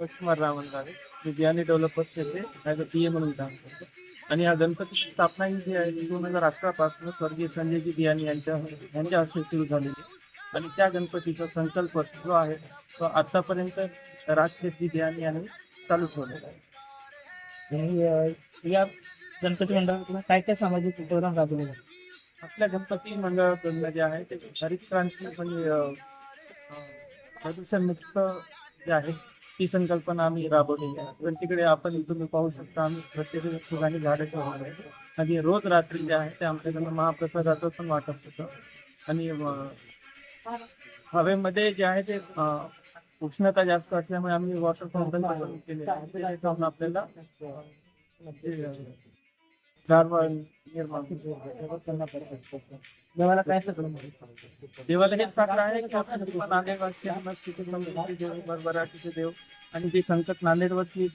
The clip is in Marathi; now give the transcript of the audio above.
कुमार रावण गावे मी बियाणे डेव्हलपर्स येथे ॲज अ पी ए म्हणून काम करतो आणि या गणपतीची स्थापना ही जी आहे दोन हजार अठरा पासून स्वर्गीय संजयजी बियाणे यांच्या यांच्या हस्ते सुरू झालेली. आणि त्या गणपतीचा संकल्प जो आहे तो आतापर्यंत राजशेठजी बियाणे यांनी चालू ठेवलेला आहे या गणपती मंडळातून काय काय सामाजिक उपक्रम राबवले? आपल्या गणपती मंडळाकडनं जे आहे ते हरित क्रांती म्हणजे प्रदूषणमुक्त जे आहे ती संकल्पना आम्ही राबवलेली आहे. तिकडे आपण तुम्ही पाहू शकता आम्ही प्रत्येक ठिकाणी झाडं ठेवणार आहे आणि रोज रात्री जे आहे ते आमच्याकडनं महाप्रसादाचं पण वाटप होतं. आणि हवेमध्ये जे आहे ते उष्णता जास्त असल्यामुळे आम्ही वॉटर फाउंटन केले आहे. आपल्याला निर्माण देवाला काय सगळं देवाला हेच साखर आहे की आपण देव नांदेडवासी श्रीकृष्ण देव बरबराटीचे देव आणि ते संकट नांदेडवरची